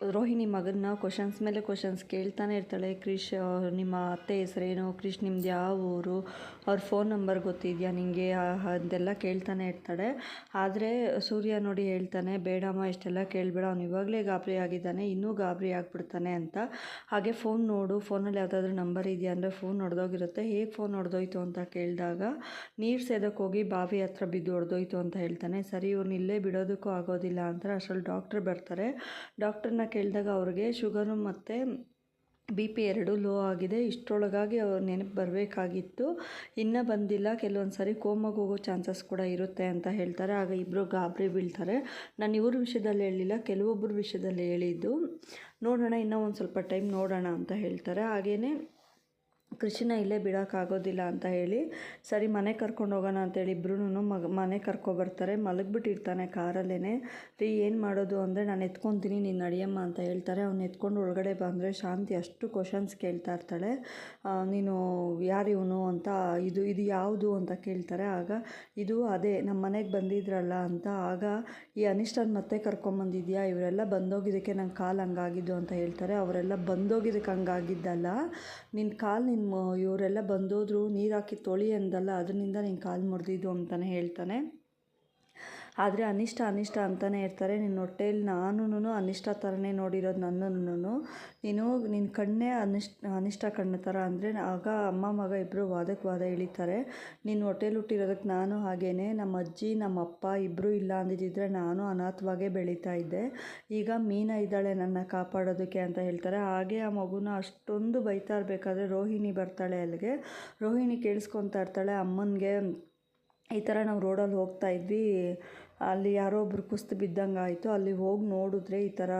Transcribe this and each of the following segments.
ರೋಹಿಣಿ ಮಗನ ಕ್ವಶನ್ಸ್ ಮೇಲೆ ಕ್ವಶನ್ಸ್ ಕೇಳ್ತಾನೆ ಇರ್ತಾಳೆ. ಕ್ರಿಶ್ ನಿಮ್ಮ ಅತ್ತೆ ಹೆಸರೇನು ಕ್ರಿಶ್ ನಿಮ್ದು ಯಾವ ಊರು? ಅವ್ರ ಫೋನ್ ನಂಬರ್ ಗೊತ್ತಿದೆಯಾ ನಿಮಗೆ ಅದೆಲ್ಲ ಕೇಳ್ತಾನೆ ಇರ್ತಾಳೆ. ಆದರೆ ಸೂರ್ಯ ನೋಡಿ ಹೇಳ್ತಾನೆ, ಬೇಡಮ್ಮ, ಇಷ್ಟೆಲ್ಲ ಕೇಳಬೇಡ. ಅವ್ನು ಇವಾಗಲೇ ಗಾಬರಿ ಆಗಿದ್ದಾನೆ. ಇನ್ನೂ ಗಾಬರಿ ಆಗಿಬಿಡ್ತಾನೆ ಅಂತ. ಹಾಗೆ ಫೋನ್ ನೋಡು. ಫೋನಲ್ಲಿ ಯಾವುದಾದ್ರೂ ನಂಬರ್ ಇದೆಯಾ ಅಂದರೆ ಫೋನ್ ಹೊಡೆದೋಗಿರುತ್ತೆ. ಹೇಗೆ ಫೋನ್ ಹೊಡೆದೋಯ್ತು? ಅಂತ ಕೇಳಿದಾಗ, ನೀರು ಸೇದಕ್ಕೆ ಹೋಗಿ ಬಾವಿ ಹತ್ರ ಬಿದ್ದು ಹೊಡೆದೋಯ್ತು ಅಂತ ಹೇಳ್ತಾನೆ. ಸರಿ ಇವ್ರನ್ನ ಇಲ್ಲೇ ಬಿಡೋದಕ್ಕೂ ಆಗೋದಿಲ್ಲ. ಅಂತ ಅಷ್ಟರಲ್ಲಿ ಡಾಕ್ಟ್ರ್ ಬರ್ತಾರೆ. ಡಾಕ್ಟ್ರನ್ನ ಕೇಳಿದಾಗ ಅವ್ರಿಗೆ ಶುಗರು ಮತ್ತು ಬಿ ಪಿ ಎರಡು ಲೋ ಆಗಿದೆ. ಇಷ್ಟರೊಳಗಾಗಿ ಅವ್ರು ನೆನಪು ಬರಬೇಕಾಗಿತ್ತು. ಇನ್ನೂ ಬಂದಿಲ್ಲ. ಕೆಲವೊಂದು ಸಾರಿ ಕೋಮಾಗೆ ಹೋಗೋ ಚಾನ್ಸಸ್ ಕೂಡ ಇರುತ್ತೆ ಅಂತ ಹೇಳ್ತಾರೆ. ಆಗ ಇಬ್ಬರು ಗಾಬರಿ ಬೀಳ್ತಾರೆ. ನಾನು ಇವ್ರ ವಿಷಯದಲ್ಲಿ ಹೇಳಿಲ್ಲ ಕೆಲವೊಬ್ಬರ ವಿಷಯದಲ್ಲಿ ಹೇಳಿದ್ದು. ನೋಡೋಣ, ಇನ್ನೂ ಒಂದು ಸ್ವಲ್ಪ ಟೈಮ್ ನೋಡೋಣ ಅಂತ ಹೇಳ್ತಾರೆ. ಹಾಗೆಯೇ ಕೃಷಿನ ಇಲ್ಲೇ ಬಿಡೋಕ್ಕಾಗೋದಿಲ್ಲ ಅಂತ ಹೇಳಿ, ಸರಿ, ಮನೆ ಕರ್ಕೊಂಡು ಹೋಗೋಣ ಅಂತೇಳಿ ಇಬ್ರು ಮಗ, ಮನೆ ಕರ್ಕೊಬರ್ತಾರೆ ಮಲಗಿಬಿಟ್ಟಿರ್ತಾನೆ ಕಾರಲ್ಲೇ ರೀ, ಏನು ಮಾಡೋದು? ಅಂದರೆ, ನಾನು ಎತ್ಕೊತೀನಿ, ನೀನು ನಡಿಯಮ್ಮ ಅಂತ ಹೇಳ್ತಾರೆ. ಅವ್ನು ಎತ್ಕೊಂಡು ಒಳಗಡೆ ಬಂದರೆ ಶಾಂತಿ ಅಷ್ಟು ಕ್ವಶನ್ಸ್ ಕೇಳ್ತಾ ಇರ್ತಾಳೆ. ನೀನು ಯಾರು ಇವನು ಅಂತ, ಇದು ಇದು ಯಾವುದು ಅಂತ ಕೇಳ್ತಾರೆ. ಆಗ, ಇದು ಅದೇ ನಮ್ಮ ಮನೆಗೆ ಬಂದಿದ್ರಲ್ಲ ಅಂತ, ಆಗ ಈ ಅನಿಷ್ಟನ ಮತ್ತೆ ಕರ್ಕೊಂಬಂದಿದ್ಯಾ? ಇವರೆಲ್ಲ ಬಂದೋಗಿದ್ದಕ್ಕೆ ನಂಗೆ ಕಾಲು ಹಂಗಾಗಿದ್ದು ಅಂತ ಹೇಳ್ತಾರೆ. ಅವರೆಲ್ಲ ಬಂದೋಗಿದ್ದಕ್ಕೆ ಹಂಗಾಗಿದ್ದಲ್ಲ. ನಿನ್ನ ಕಾಲು ನಿನ್ನ ಇವರೆಲ್ಲ ಬಂದೋದ್ರು ನೀರು ಹಾಕಿ ತೊಳಿ ಅಂದಲ್ಲ ಅದರಿಂದ ನಿನ್ನ ಕಾಲು ಮುರಿದಿದ್ದು ಅಂತಲೇ ಹೇಳ್ತಾನೆ. ಆದರೆ ಅನಿಷ್ಟ ಅನಿಷ್ಟ ಅಂತಲೇ ಇರ್ತಾರೆ. ನಿನ್ನ ಹೊಟ್ಟೆಯಲ್ಲಿ ನಾನು ಅನಿಷ್ಟ ಥರನೇ ನೋಡಿರೋದು ನನ್ನನ್ನು. ನೀನು ನಿನ್ನ ಕಣ್ಣೇ ಅನಿಷ್ಟ ಅನಿಷ್ಟ ಕಣ್ಣು ಥರ ಅಂದರೆ ಆಗ ಅಮ್ಮ, ಮಗ ಇಬ್ಬರು ವಾದಕ್ಕೆ ವಾದ ಇಳಿತಾರೆ. ನಿನ್ನ ಹೊಟ್ಟೆಲಿ ಹುಟ್ಟಿರೋದಕ್ಕೆ ನಾನು ಹಾಗೇ ನಮ್ಮ ಅಜ್ಜಿ, ನಮ್ಮ ಅಪ್ಪ ಇಬ್ಬರು ಇಲ್ಲ ಅಂದಿದ್ದಿದ್ರೆ ನಾನು ಅನಾಥವಾಗೇ ಬೆಳೀತಾ ಇದ್ದೆ. ಈಗ ಮೀನ ಇದ್ದಾಳೆ ನನ್ನ ಕಾಪಾಡೋದಕ್ಕೆ ಅಂತ ಹೇಳ್ತಾರೆ. ಹಾಗೆ ಆ ಮಗುನ ಅಷ್ಟೊಂದು ಬೈತಾ ಇರಬೇಕಾದ್ರೆ ರೋಹಿಣಿ ಬರ್ತಾಳೆ ಅಲ್ಲಿಗೆ. ರೋಹಿಣಿ ಕೇಳಿಸ್ಕೊತಾ ಇರ್ತಾಳೆ, ಅಮ್ಮನಿಗೆ ಈ ಥರ ನಾವು ರೋಡಲ್ಲಿ ಹೋಗ್ತಾ ಇದ್ವಿ. ಅಲ್ಲಿ ಯಾರೋ ಒಬ್ರು ಕುಸ್ತು ಬಿದ್ದಂಗೆ ಆಯಿತು ಅಲ್ಲಿ ಹೋಗಿ ನೋಡಿದ್ರೆ ಈ ಥರ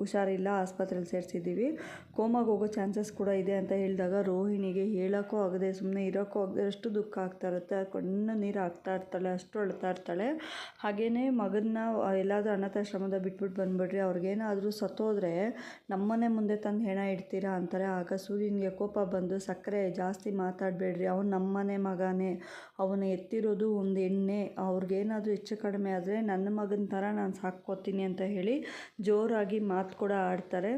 ಹುಷಾರಿಲ್ಲ ಆಸ್ಪತ್ರೆಯಲ್ಲಿ ಸೇರಿಸಿದ್ದೀವಿ ಕೋಮಾಗೆ ಹೋಗೋ ಚಾನ್ಸಸ್ ಕೂಡ ಇದೆ ಅಂತ ಹೇಳಿದಾಗ ರೋಹಿಣಿಗೆ ಹೇಳೋಕ್ಕೂ ಆಗದೆ ಸುಮ್ಮನೆ ಇರೋಕ್ಕೂ ಆಗದೆ ಅಷ್ಟು ದುಃಖ ಆಗ್ತಾ ಇರುತ್ತೆ. ಕಣ್ಣು ನೀರು ಆಗ್ತಾ ಇರ್ತಾಳೆ, ಅಷ್ಟು ಅಳ್ತಾ ಇರ್ತಾಳೆ. ಹಾಗೆಯೇ ಮಗನ್ನ ಎಲ್ಲಾದರೂ ಅನಾಥಾಶ್ರಮದ ಬಿಟ್ಬಿಟ್ಟು ಬಂದುಬಿಡ್ರಿ, ಅವ್ರಿಗೇನಾದರೂ ಸತ್ತೋದ್ರೆ ನಮ್ಮನೆ ಮುಂದೆ ತಂದು ಹೆಣ ಇಡ್ತೀರಾ ಅಂತಾರೆ. ಆಗ ಸೂರ್ಯನಿಗೆ ಕೋಪ ಬಂದು, ಸಕ್ಕರೆ ಜಾಸ್ತಿ ಮಾತಾಡಬೇಡ್ರಿ, ಅವ್ನು ನಮ್ಮನೆ ಮಗನೇ, ಅವನು ಎತ್ತಿರೋದು ಒಂದು ಎಣ್ಣೆ, ಅವ್ರಿಗೇನಾದರೂ ಹೆಚ್ಚು ಕಡಿಮೆ ಆದರೆ ನನ್ನ ಮಗನ ಥರ ನಾನು ಸಾಕ್ಕೋತೀನಿ ಅಂತ ಹೇಳಿ ಜೋರಾಗಿ ಮಾತು ಕೂಡ ಆಡ್ತಾರೆ.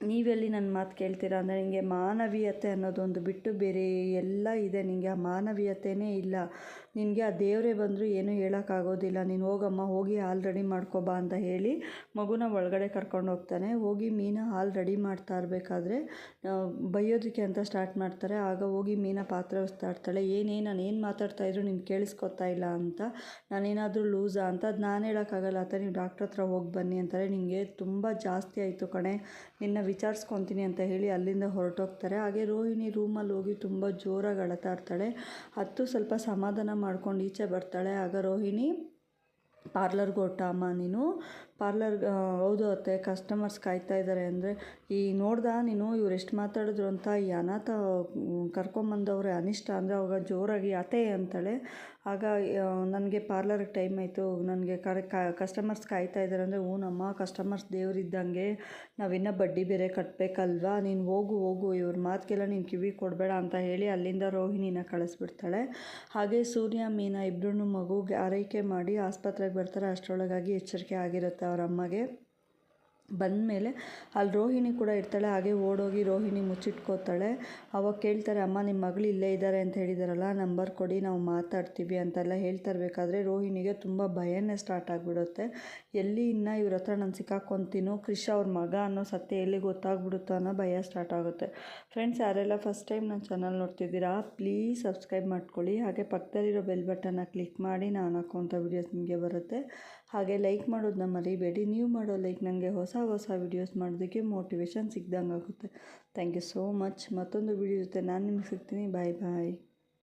ನೀವೆಲ್ಲಿ ನನ್ನ ಮಾತು ಕೇಳ್ತೀರಾ ಅಂದರೆ ನಿಮಗೆ ಮಾನವೀಯತೆ ಅನ್ನೋದೊಂದು ಬಿಟ್ಟು ಬೇರೆ ಎಲ್ಲ ಇದೆ. ನಿನಗೆ ಆ ಮಾನವೀಯತೆಯೇ ಇಲ್ಲ. ನಿನಗೆ ಆ ದೇವರೇ ಬಂದರೂ ಏನೂ ಹೇಳೋಕ್ಕಾಗೋದಿಲ್ಲ ನೀನು ಹೋಗಮ್ಮ, ಹೋಗಿ ಹಾಲು ರೆಡಿ ಮಾಡ್ಕೊಬಾ ಅಂತ ಹೇಳಿ ಮಗುನ ಒಳಗಡೆ ಕರ್ಕೊಂಡು ಹೋಗ್ತಾನೆ. ಹೋಗಿ ಮೀನ ಹಾಲು ರೆಡಿ ಮಾಡ್ತಾ ಇರಬೇಕಾದ್ರೆ ಬೈಯೋದಕ್ಕೆ ಅಂತ ಸ್ಟಾರ್ಟ್ ಮಾಡ್ತಾರೆ. ಆಗ ಹೋಗಿ ಮೀನ ಪಾತ್ರೆ ಹೊಸ್ತಾ ಇರ್ತಾಳೆ ಏನೇ, ನಾನು ಏನು ಮಾತಾಡ್ತಾ ಇದ್ರು ನೀನು ಕೇಳಿಸ್ಕೊತಾ ಇಲ್ಲ ಅಂತ. ನಾನೇನಾದರೂ ಲೂಸಾ ಅಂತ. ಅದು ನಾನು ಹೇಳೋಕ್ಕಾಗಲ್ಲ ಅಂತ ನೀವು ಡಾಕ್ಟ್ರ್ ಹತ್ರ ಹೋಗಿ ಬನ್ನಿ ಅಂತಾರೆ. ನಿನಗೆ ತುಂಬ ಜಾಸ್ತಿ ಆಯಿತು ಕಣೆ. ನಿನ್ನ ವಿಚಾರಿಸ್ಕೊತೀನಿ ಅಂತ ಹೇಳಿ ಅಲ್ಲಿಂದ ಹೊರಟೋಗ್ತಾರೆ. ಹಾಗೆ ರೋಹಿಣಿ ರೂಮಲ್ಲಿ ಹೋಗಿ ತುಂಬ ಜೋರಾಗಿ ಅಳತಾ ಇರ್ತಾಳೆ. ಹತ್ತು ಸ್ವಲ್ಪ ಸಮಾಧಾನ ಮಾಡ್ಕೊಂಡು ಈಚೆ ಬರ್ತಾಳೆ. ಆಗ ರೋಹಿಣಿ, ಪಾರ್ಲರ್ಗೆ ಹೊರಟ ಅಮ್ಮ ನೀನು. ಪಾರ್ಲರ್ ಹೌದು ಅತ್ತೆ ಕಸ್ಟಮರ್ಸ್ ಕಾಯ್ತಾ ಇದ್ದಾರೆ ಅಂದರೆ, ಈ ನೋಡ್ದ ನೀನು, ಇವ್ರು ಎಷ್ಟು ಮಾತಾಡಿದ್ರು ಅಂತ, ಈ ಅನಾಥ ಕರ್ಕೊಂಬಂದವ್ರೆ ಅನಿಷ್ಟ ಅಂದರೆ ಅವಾಗ ಜೋರಾಗಿ ಅತೆ ಅಂತಾಳೆ. ಆಗ ನನಗೆ ಪಾರ್ಲರ್ಗೆ ಟೈಮ್ ಆಯಿತು, ನನಗೆ ಕಸ್ಟಮರ್ಸ್ ಕಾಯ್ತಾ ಇದ್ದಾರೆ ಅಂದರೆ, ಹ್ಞೂ ನಮ್ಮ ಕಸ್ಟಮರ್ಸ್ ದೇವರಿದ್ದಂಗೆ ನಾವಿನ್ನೂ ಬಡ್ಡಿ ಬೇರೆ ಕಟ್ಟಬೇಕಲ್ವಾ ನೀನು ಹೋಗು ಹೋಗು, ಇವ್ರ ಮಾತಿಗೆಲ್ಲ ನೀನು ಕಿವಿ ಕೊಡಬೇಡ ಅಂತ ಹೇಳಿ ಅಲ್ಲಿಂದ ರೋಹಿಣಿನ ಕಳಿಸ್ಬಿಡ್ತಾಳೆ. ಹಾಗೆ ಸೂರ್ಯ, ಮೀನಾ ಇಬ್ಬರೂ ಮಗು ಆರೈಕೆ ಮಾಡಿ ಆಸ್ಪತ್ರೆಗೆ ಬರ್ತಾರೆ, ಅಷ್ಟರೊಳಗಾಗಿ ಎಚ್ಚರಿಕೆ ಆಗಿರುತ್ತೆ. ಅವ್ರ ಅಮ್ಮಗೆ ಬಂದಮೇಲೆ ಅಲ್ಲಿ ರೋಹಿಣಿ ಕೂಡ ಇರ್ತಾಳೆ, ಹಾಗೆ ಓಡೋಗಿ ರೋಹಿಣಿ ಮುಚ್ಚಿಟ್ಕೋತಾಳೆ. ಅವಾಗ ಕೇಳ್ತಾರೆ, ಅಮ್ಮ ನಿಮ್ಮ ಮಗಳು ಇಲ್ಲೇ ಇದ್ದಾರೆ ಅಂತ ಹೇಳಿದಾರಲ್ಲ, ನಂಬರ್ ಕೊಡಿ, ನಾವು ಮಾತಾಡ್ತೀವಿ ಅಂತೆಲ್ಲ ಹೇಳ್ತಾ ಇರಬೇಕಾದ್ರೆ ರೋಹಿಣಿಗೆ ತುಂಬ ಭಯನೇ ಸ್ಟಾರ್ಟ್ ಆಗಿಬಿಡುತ್ತೆ. ಎಲ್ಲಿ ಇನ್ನು ಇವ್ರ ಹತ್ರ ನಾನು ಸಿಕ್ಕಾಕೊತೀನೋ ಕ್ರಿಶ್ ಅವ್ರ ಮಗ ಅನ್ನೋ ಸತ್ಯ ಎಲ್ಲಿ ಗೊತ್ತಾಗ್ಬಿಡುತ್ತೋ ಅನ್ನೋ ಭಯ ಸ್ಟಾರ್ಟ್ ಆಗುತ್ತೆ. ಫ್ರೆಂಡ್ಸ್ ಯಾರೆಲ್ಲ ಫಸ್ಟ್ ಟೈಮ್ ನನ್ನ ಚಾನಲ್ ನೋಡ್ತಿದ್ದೀರಾ ಪ್ಲೀಸ್ ಸಬ್ಸ್ಕ್ರೈಬ್ ಮಾಡ್ಕೊಳ್ಳಿ. ಹಾಗೆ ಪಕ್ಕದಲ್ಲಿರೋ ಬೆಲ್ ಬಟನ್ನ ಕ್ಲಿಕ್ ಮಾಡಿ, ನಾನು ಹಾಕೋಂಥ ವೀಡಿಯೋಸ್ ನಿಮಗೆ ಬರುತ್ತೆ. ಹಾಗೆ ಲೈಕ್ ಮಾಡೋದನ್ನ ಮರಿಬೇಡಿ. ನೀವು ಮಾಡೋ ಲೈಕ್ ನನಗೆ ಹೊಸ ಹೊಸ ವೀಡಿಯೋಸ್ ಮಾಡೋದಕ್ಕೆ ಮೋಟಿವೇಶನ್ ಸಿಗ್ದಂಗೆ ಆಗುತ್ತೆ ಥ್ಯಾಂಕ್ ಯು ಸೋ ಮಚ್ ಮತ್ತೊಂದು ವೀಡಿಯೋ ಜೊತೆ ನಾನು ನಿಮ್ಗೆ ಸಿಗ್ತೀನಿ. ಬಾಯ್ ಬಾಯ್